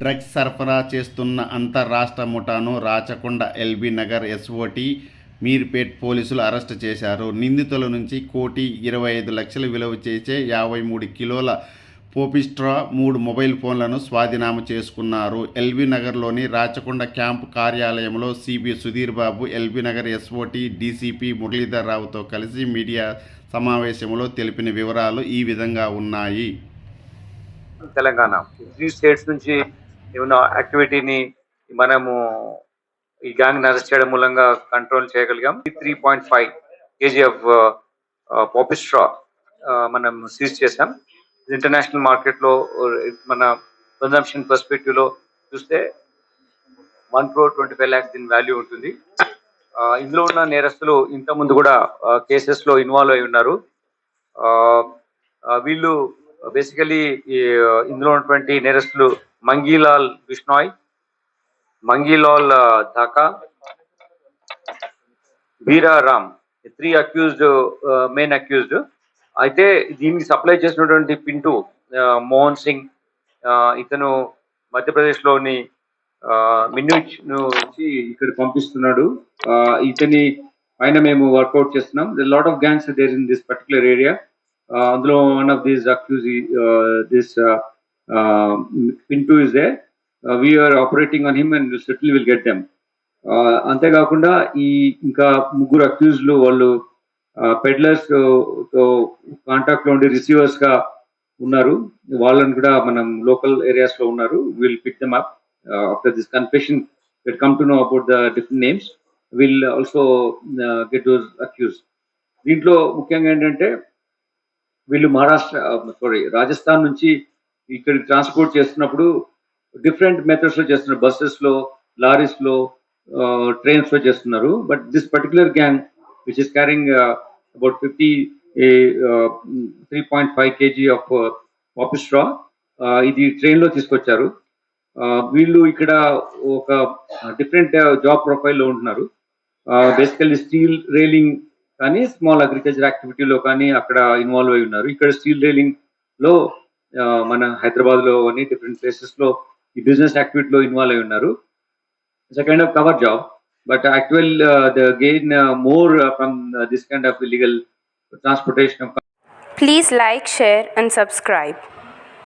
Drugs సరఫరా చేస్తున్న అంతర్రాష్ట్ర ముఠాను రాచకొండ ఎల్బీ నగర్ ఎస్ఓటి మీర్పేట్ పోలీసులు అరెస్టు చేశారు. నిందితుల నుంచి కోటి ఇరవై ఐదు లక్షలు విలువ చేసే యాభై మూడు కిలోల పోపిస్ట్రా మూడు మొబైల్ ఫోన్లను స్వాధీనం చేసుకున్నారు. ఎల్బీ నగర్లోని రాచకొండ క్యాంపు కార్యాలయంలో CP Sudheer Babu LB Nagar SOT DCP Muralidhar రావుతో కలిసి మీడియా సమావేశంలో తెలిపిన వివరాలు ఈ విధంగా ఉన్నాయి. తెలంగాణ. త్రీ స్టేట్స్ నుంచి ఏమైనా యాక్టివిటీని మనము ఈ గ్యాంగ్ అరెస్ట్ చేయడం మూలంగా కంట్రోల్ చేయగలిగాం. Three point five KG of poppy straw మనం సీజ్ చేసాం ఇంటర్నేషనల్ మార్కెట్లో మన కన్జంప్షన్ పర్స్పెక్టివ్లో చూస్తే one crore twenty five lakhs దీని వాల్యూ ఉంటుంది. ఇందులో ఉన్న నేరస్తులు ఇంతకుముందు ముందు కూడా కేసెస్లో ఇన్వాల్వ్ అయి ఉన్నారు. వీళ్ళు బేసికలీ ఇందులో ఉన్నటువంటి నేరస్తులు మంగీలాల్ బిష్నాయ్ మంగీలాల్ ఆ, Dhaka Bira Ram. Three accused main accused అయితే దీనికి సప్లై చేసినటువంటి పింటూ మోహన్ సింగ్ ఇతను మధ్యప్రదేశ్లోని మిన్యూచ్ నుంచి ఇక్కడ పంపిస్తున్నాడు. ఇతని పైన మేము వర్కౌట్ చేస్తున్నాం. Lot of gangs there in this particular area అందులో one of these accuse this Pintu is they we are operating on him and settle will get them అంతేకాకుండా ఈ ఇంకా ముగ్గురు అక్యూజ్లు వాళ్ళు uh, పెడ్లర్స్తో కాంటాక్ట్లో ఉండి రిసీవర్స్గా ఉన్నారు. వాళ్ళని కూడా మనం లోకల్ ఏరియాస్లో ఉన్నారు. Will pick them up after this confession will come to know about the different names will also get those accuse దీంట్లో ముఖ్యంగా ఏంటంటే వీళ్ళు మహారాష్ట్ర uh, సారీ రాజస్థాన్ నుంచి ఇక్కడికి ట్రాన్స్పోర్ట్ చేస్తున్నప్పుడు డిఫరెంట్ మెథడ్స్లో చేస్తున్నారు. బస్సెస్లో లారీస్లో ట్రైన్స్లో చేస్తున్నారు. But this particular gang which is carrying about fifty three point five KG of poppy straw ఇది ట్రైన్లో తీసుకొచ్చారు. వీళ్ళు ఇక్కడ ఒక డిఫరెంట్ జాబ్ ప్రొఫైల్లో ఉంటున్నారు. బేసికల్లీ స్టీల్ రైలింగ్ కానీ స్మాల్ అగ్రికల్చర్ యాక్టివిటీలో కానీ అక్కడ ఇన్వాల్వ్ అయి ఉన్నారు. ఇక్కడ స్టీల్ రైలింగ్లో మన హైదరాబాద్లో అని డిఫరెంట్ ప్లేసెస్లో ఈ బిజినెస్ యాక్టివిటీలో ఇన్వాల్వ్ అయి ఉన్నారు it's a kind of cover job but actual the gain more from this kind of illegal transportation of Please like, share, and subscribe.